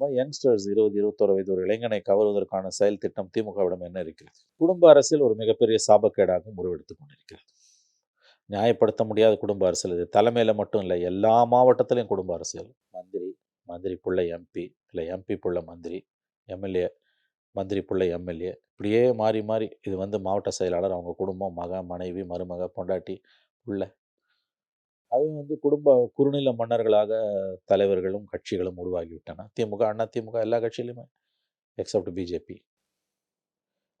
மாதிரி யங்ஸ்டர்ஸ் இருபது இருபத்தோரு வயது ஒரு இளைஞனை கவருவதற்கான செயல் திட்டம் திமுகவிடம் என்ன இருக்கிறது? குடும்ப அரசியல் ஒரு மிகப்பெரிய சாபக்கேடாகவும் உருவெடுத்துக் கொண்டிருக்கிறது. நியாயப்படுத்த முடியாத குடும்ப அரசியல் இது. தலைமையில் மட்டும் இல்லை எல்லா மாவட்டத்திலையும் குடும்ப அரசியல். மந்திரி மந்திரி புள்ள எம்பி இல்லை எம்பி புள்ள மந்திரி எம்எல்ஏ மந்திரி பிள்ளை எம்எல்ஏ இப்படியே மாறி மாறி இது வந்து மாவட்ட செயலாளர் அவங்க குடும்பம் மக மனைவி மருமக பொண்டாட்டி உள்ள அது வந்து குடும்ப குறுநில மன்னர்களாக தலைவர்களும் கட்சிகளும் உருவாகிவிட்டன. திமுக அண்ணா திமுக எல்லா கட்சியிலுமே எக்ஸப்ட் பிஜேபி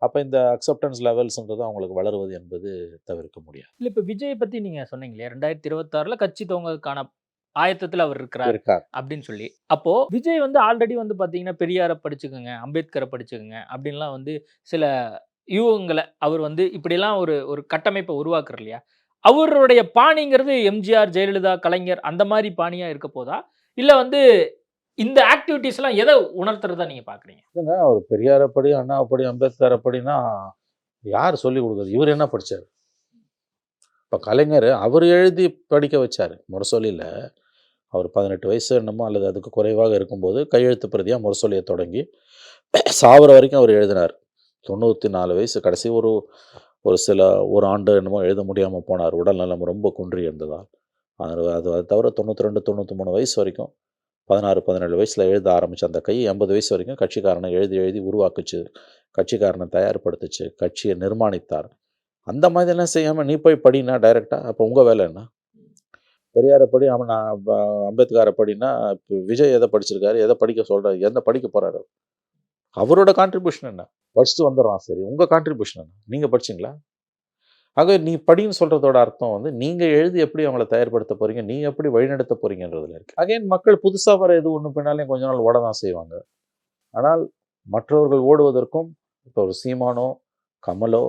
அப்போ இந்த அக்செப்டன்ஸ் லெவல்ஸ்ன்றது அவங்களுக்கு வளருவது என்பது தவிர்க்க முடியாது. இல்ல இப்ப விஜயை பத்தி நீங்க சொன்னீங்க இல்லையா? ரெண்டாயிரத்தி இருபத்தாறுல கட்சி துவங்கறதுக்கான ஆயத்தத்துல அவர் இருக்கிறார் இருக்கார். அப்படின்னு சொல்லி. அப்போ விஜய் வந்து ஆல்ரெடி வந்து பாத்தீங்கன்னா பெரியாரை படிச்சுக்கோங்க அம்பேத்கரை படிச்சுக்கோங்க அப்படின்லாம் வந்து சில யூகங்களை அவர் வந்து இப்படிலாம் ஒரு ஒரு கட்டமைப்பை உருவாக்குறார் இல்லையா? அவருடைய பாணிங்கிறது எம்ஜிஆர் ஜெயலலிதா கலைஞர் அந்த மாதிரி பாணியாக இருக்க போதா? இல்லை வந்து இந்த ஆக்டிவிட்டீஸ்லாம் எதை உணர்த்துறதா நீங்கள் பார்க்குறீங்க இல்லைங்க அவர் அண்ணா அப்படி அம்பேத்கர் அப்படின்னா யார் சொல்லி கொடுக்குறது? இவர் என்ன படித்தார் இப்போ கலைஞர் அவர் எழுதி படிக்க வச்சார் முரசொலியில். அவர் பதினெட்டு வயசு என்னமோ அல்லது அதுக்கு குறைவாக இருக்கும்போது கையெழுத்து பிரதியாக முரசொலியை தொடங்கி சாவர வரைக்கும் அவர் எழுதினார். தொண்ணூற்றி நாலு வயசு கடைசி ஒரு ஒரு சில ஒரு ஆண்டு என்னமோ எழுத முடியாமல் போனார். உடல் நலம் ரொம்ப குன்றி இருந்ததால். அது அது அது தவிர தொண்ணூற்றி ரெண்டு தொண்ணூற்றி மூணு வயசு வரைக்கும் பதினாறு பதினேழு வயசில் எழுத ஆரம்பித்த அந்த கை எண்பது வயசு வரைக்கும் கட்சிக்காரனை எழுதி எழுதி உருவாக்குச்சு. கட்சிக்காரனை தயார்படுத்துச்சு. கட்சியை நிர்மாணித்தார். அந்த மாதிரிலாம் செய்யாமல் நீ போய் படினா டைரெக்டாக அப்போ உங்கள் வேலை என்ன? பெரியாரை படி அவன் நான் அம்பேத்கரை படினா இப்போ விஜய் எதை படிச்சிருக்காரு? எதை படிக்க சொல்கிறாரு எந்த படிக்க போகிறாரு அவரோட கான்ட்ரிபியூஷன் என்ன? படிச்சுட்டு வந்துடுறான். சரி உங்கள் கான்ட்ரிபியூஷன் என்ன? நீங்கள் படிச்சீங்களா? ஆக நீ படின்னு சொல்கிறதோட அர்த்தம் வந்து நீங்கள் எழுதி எப்படி அவங்கள தயார்படுத்த போகிறீங்க நீங்கள் எப்படி வழிநடத்த போகிறீங்கன்றதுல இருக்கு. அகைன் மக்கள் புதுசாக வர எது ஒன்று பின்னாலையும் கொஞ்ச நாள் ஓட தான் செய்வாங்க. ஆனால் மற்றவர்கள் ஓடுவதற்கும் இப்போ ஒரு சீமானோ கமலோ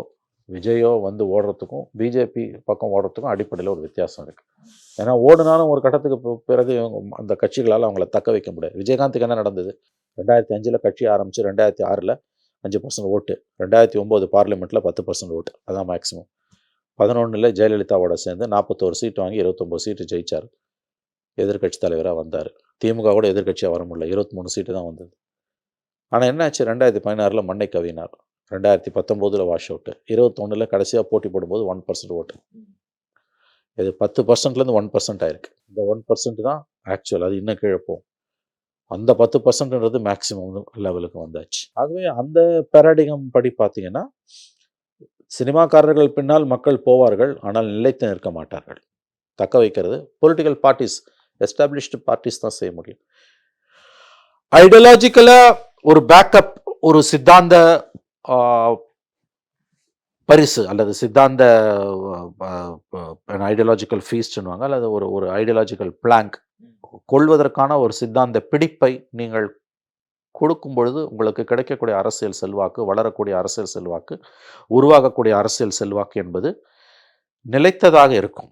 விஜயோ வந்து ஓடுறதுக்கும் பிஜேபி பக்கம் ஓடுறதுக்கும் அடிப்படையில் ஒரு வித்தியாசம் இருக்குது ஏன்னா ஓடுனாலும் ஒரு கட்டத்துக்கு பிறகு இவங்க அந்த கட்சிகளால் அவங்கள தக்க வைக்க முடியாது. விஜயகாந்துக்கு என்ன நடந்தது? ரெண்டாயிரத்தி அஞ்சில் கட்சி ஆரம்பித்து ரெண்டாயிரத்தி ஆறில் அஞ்சு பர்சன்ட் ஓட்டு. ரெண்டாயிரத்தி ஒம்பது பார்லிமெண்ட்டில் பத்து பர்சன்ட் ஓட்டு. அதான் மேக்ஸிமம் பதினொன்றில் ஜெயலலிதாவோட சேர்ந்து நாற்பத்தோரு சீட் வாங்கி இருபத்தொம்போது சீட்டு ஜெயிச்சார். எதிர்க்கட்சி தலைவராக வந்தார். திமுக கூட எதிர்க்கட்சியாக வர முடியல. இருபத்தி மூணு சீட்டு தான் வந்தது. ஆனால் என்னாச்சு ரெண்டாயிரத்தி பதினாறில் மண்ணை கவினார். ரெண்டாயிரத்தி பத்தொம்போதில் வாஷ் அவுட்டு இருபத்தொன்னில் கடைசியாக போட்டி போடும்போது ஒன் பர்சன்ட் ஓட்டு. இது பத்து பர்சன்ட்லேருந்து ஒன் பர்சன்ட் ஆயிருக்கு. இந்த ஒன் பர்சன்ட் தான் ஆக்சுவல் அது இன்னும் கீழே போகும். அந்த பத்து பர்சன்ட்ன்றது மேக்ஸிமம் லெவலுக்கு வந்தாச்சு. ஆகவே அந்த பேராடிகம் படி பார்த்தீங்கன்னா சினிமாக்காரர்கள் பின்னால் மக்கள் போவார்கள் ஆனால் நிலைத்து நிற்க மாட்டார்கள். தக்க வைக்கிறது பொலிட்டிக்கல் பார்ட்டிஸ் எஸ்டாப்ளிஷ்டு பார்ட்டிஸ் தான் செய்ய முடியும். ஐடியாலஜிக்கலாக ஒரு பேக்கப் ஒரு சித்தாந்த பரிசு அல்லது சித்தாந்த ஐடியாலஜிக்கல் ஃபீஸ்ட்னுவாங்க அல்லது ஒரு ஒரு ஐடியாலஜிக்கல் பிளாங்க் கொள்வதற்கான ஒரு சித்தாந்த பிடிப்பை நீங்கள் கொடுக்கும் பொழுது உங்களுக்கு கிடைக்கக்கூடிய அரசியல் செல்வாக்கு வளரக்கூடிய அரசியல் செல்வாக்கு உருவாகக்கூடிய அரசியல் செல்வாக்கு என்பது நிலைத்ததாக இருக்கும்.